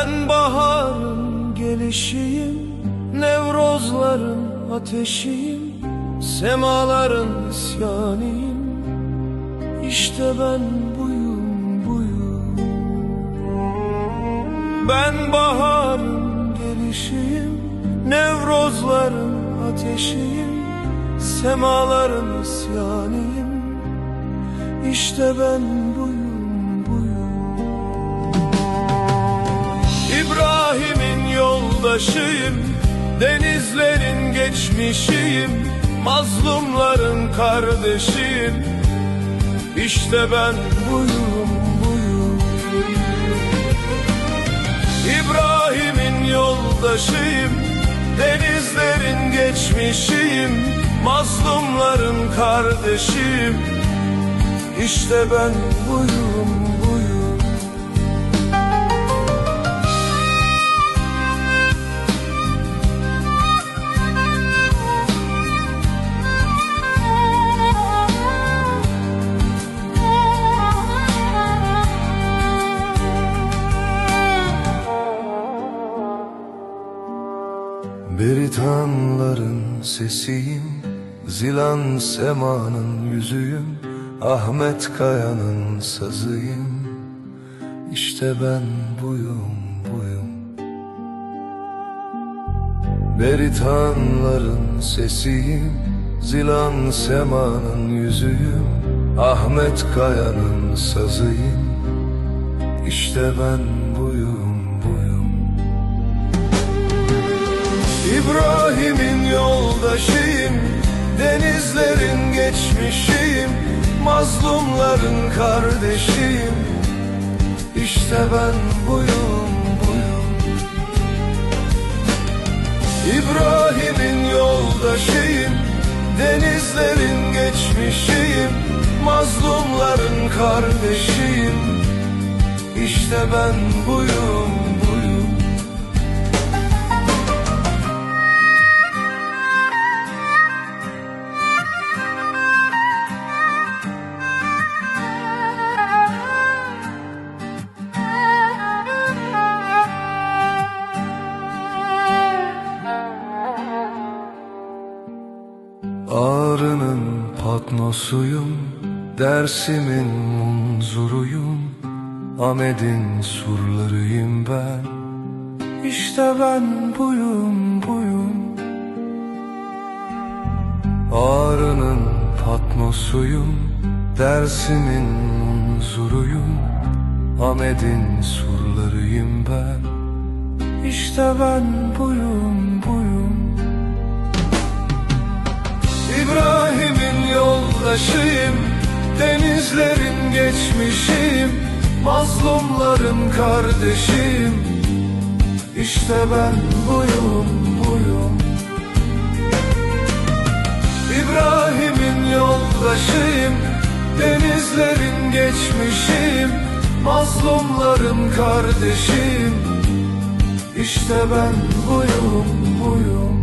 Ben baharın gelişiyim Nevrozların ateşiyim Semaların isyaniyim. İşte ben buyum buyum. Ben baharın gelişiyim Nevrozların ateşiyim Semaların isyaniyim. İşte ben buyum yoldaşıyım Denizlerin geçmişiyim Mazlumların kardeşiyim. İşte ben buyum buyum. İbrahim'in yoldaşıyım Denizlerin geçmişiyim Mazlumların kardeşiyim. İşte ben buyum buyum Beritanların sesiyim Zilan semanın yüzüyüm Ahmet Kaya'nın sazıyım. İşte ben buyum buyum. Beritanların sesiyim Zilan semanın yüzüyüm Ahmet Kaya'nın sazıyım. İşte ben buyum İbrahim'in yoldaşıyım Denizlerin geçmişiyim Mazlumların kardeşiyim. İşte ben buyum buyum. İbrahim'in yoldaşıyım Denizlerin geçmişiyim Mazlumların kardeşiyim. İşte ben buyum Ağrı'nın Patnosuyum Dersim'in munzuruyum Ahmet'in surlarıyım ben. İşte ben buyum buyum. Ağrı'nın Patnosuyum Dersim'in munzuruyum Ahmet'in surlarıyım ben. İşte ben buyum yoldaşıyım Denizlerin geçmişiyim Mazlumların kardeşiyim İşte ben buyum buyum. İbrahim'in yoldaşıyım Denizlerin geçmişiyim Mazlumların kardeşiyim İşte ben buyum buyum